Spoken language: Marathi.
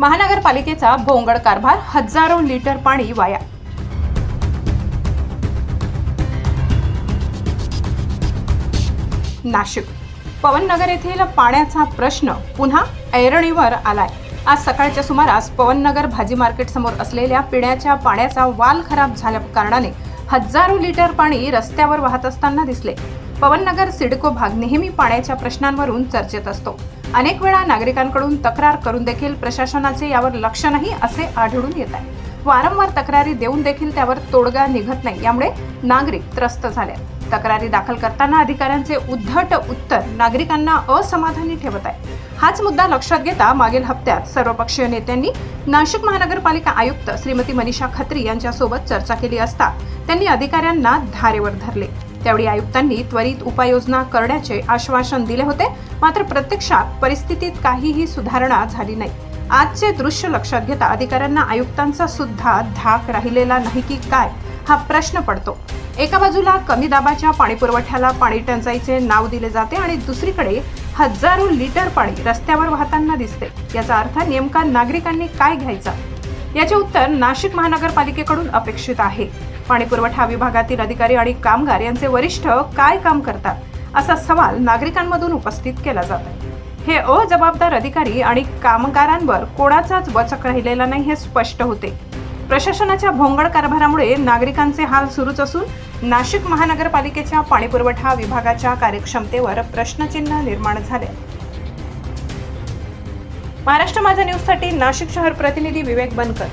महानगरपालिकेचा भोंगड कारभार हजारो लिटर पाणी वाया. नाशिक. पवननगर येथील पाण्याचा प्रश्न पुन्हा ऐरणीवर आलाय. आज सकाळच्या सुमारास पवननगर भाजी मार्केट समोर असलेल्या पिण्याच्या पाण्याचा वाल खराब झाल्या कारणाने हजारो लिटर पाणी रस्त्यावर वाहत असताना दिसले. पवननगर सिडको भाग नेहमी पाण्याच्या प्रश्नांवरून चर्चेत असतो. अनेक वेळा नागरिकांकडून तक्रार करून देखील प्रशासनाचे यावर लक्ष नाही असे आढळून येत आहे. वारंवार तक्रारी देऊन देखील त्यावर तोडगा निघत नाही यामुळे नागरिक त्रस्त झाले तक्रारी दाखल करताना अधिकाऱ्यांचे उद्धट उत्तर नागरिकांना असमाधानी ठेवत आहे. हाच मुद्दा लक्षात घेता मागील हप्त्यात सर्वपक्षीय नेत्यांनी नाशिक महानगरपालिका आयुक्त श्रीमती मनीषा खत्री यांच्यासोबत चर्चा केली असता त्यांनी अधिकाऱ्यांना धारेवर धरले. त्यावेळी आयुक्तांनी त्वरित उपाययोजना करण्याचे आश्वासन दिले होते मात्र प्रत्यक्षात परिस्थितीत काहीही सुधारणा झाली नाही. आजचे दृश्य लक्षात घेता अधिकाऱ्यांना आयुक्तांचा सुद्धा धाक राहिलेला नाही की काय हा प्रश्न पडतो. एका बाजूला कमी दाबाच्या पाणी पुरवठ्याला पाणी टंचाईचे नाव दिले जाते आणि दुसरीकडे हजारो लिटर पाणी रस्त्यावर वाहताना दिसते. याचा अर्थ नेमका नागरिकांनी काय घ्यायचा? याचे उत्तर नाशिक महानगरपालिकेकडून अपेक्षित आहे. पाणी पुरवठा विभागातील अधिकारी आणि कामगार यांचे वरिष्ठ काय काम करतात? असा सवाल नागरिकांमधून उपस्थित केला जात आहे हे अजबाबदार अधिकारी आणि कामगारांवर कोणाचाच वचक राहिलेला नाही हे स्पष्ट होते. प्रशासनाच्या भोंगड कारभारामुळे नागरिकांचे हाल सुरूच असून नाशिक महानगरपालिकेच्या पाणीपुरवठा विभागाच्या कार्यक्षमतेवर प्रश्नचिन्ह निर्माण झाले. महाराष्ट्र माझा न्यूजसाठी नाशिक शहर प्रतिनिधी विवेक बनकर.